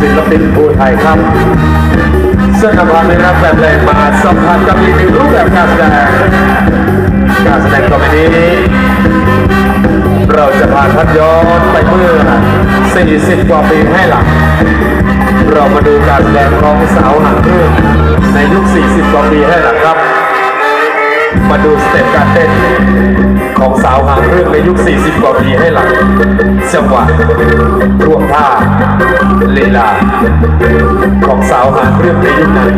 ศิลปินภูไทยครับซึ่งนำพาในรับแบบแรงมาสัมผัสกับอีกหนึ่งรูปแบบการแสดงการแสดงต่อไปนี้ เราจะพาท่านย้อนไปเมื่อ 40 กว่าปีให้หลัง เรามาดูการแสดงของสาวหางเครื่องในยุค 40 กว่าปีให้หลังครับ มาดูสเต็ปการเต้นของสาวหางเครื่องในยุค 40 กว่าปีให้หลังจังหวะร่วมท่าลีลาของสาวหางเครื่องในยุคนั้น